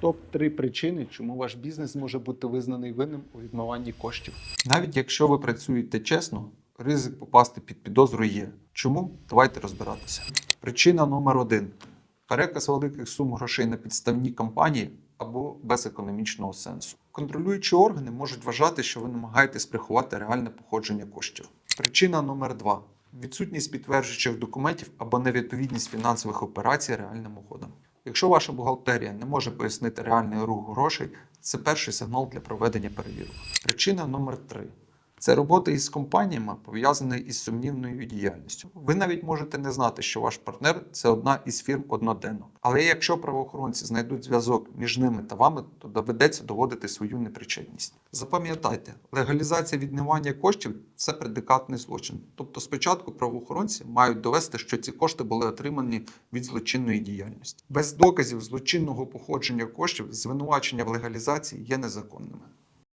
Топ-3 причини, чому ваш бізнес може бути визнаний винним у відмиванні коштів. Навіть якщо ви працюєте чесно, ризик попасти під підозру є. Чому? Давайте розбиратися. Причина номер один: переказ великих сум грошей на підставні компанії або без економічного сенсу. Контролюючі органи можуть вважати, що ви намагаєтесь приховати реальне походження коштів. Причина номер два: відсутність підтверджуючих документів або невідповідність фінансових операцій реальним угодам. Якщо ваша бухгалтерія не може пояснити реальний рух грошей, це перший сигнал для проведення перевірок. Причина номер три. Це робота із компаніями пов'язана із сумнівною діяльністю. Ви навіть можете не знати, що ваш партнер це одна із фірм одноденок. Але якщо правоохоронці знайдуть зв'язок між ними та вами, то доведеться доводити свою непричетність. Запам'ятайте, легалізація відмивання коштів це предикатний злочин. Тобто, спочатку правоохоронці мають довести, що ці кошти були отримані від злочинної діяльності. Без доказів злочинного походження коштів звинувачення в легалізації є незаконними.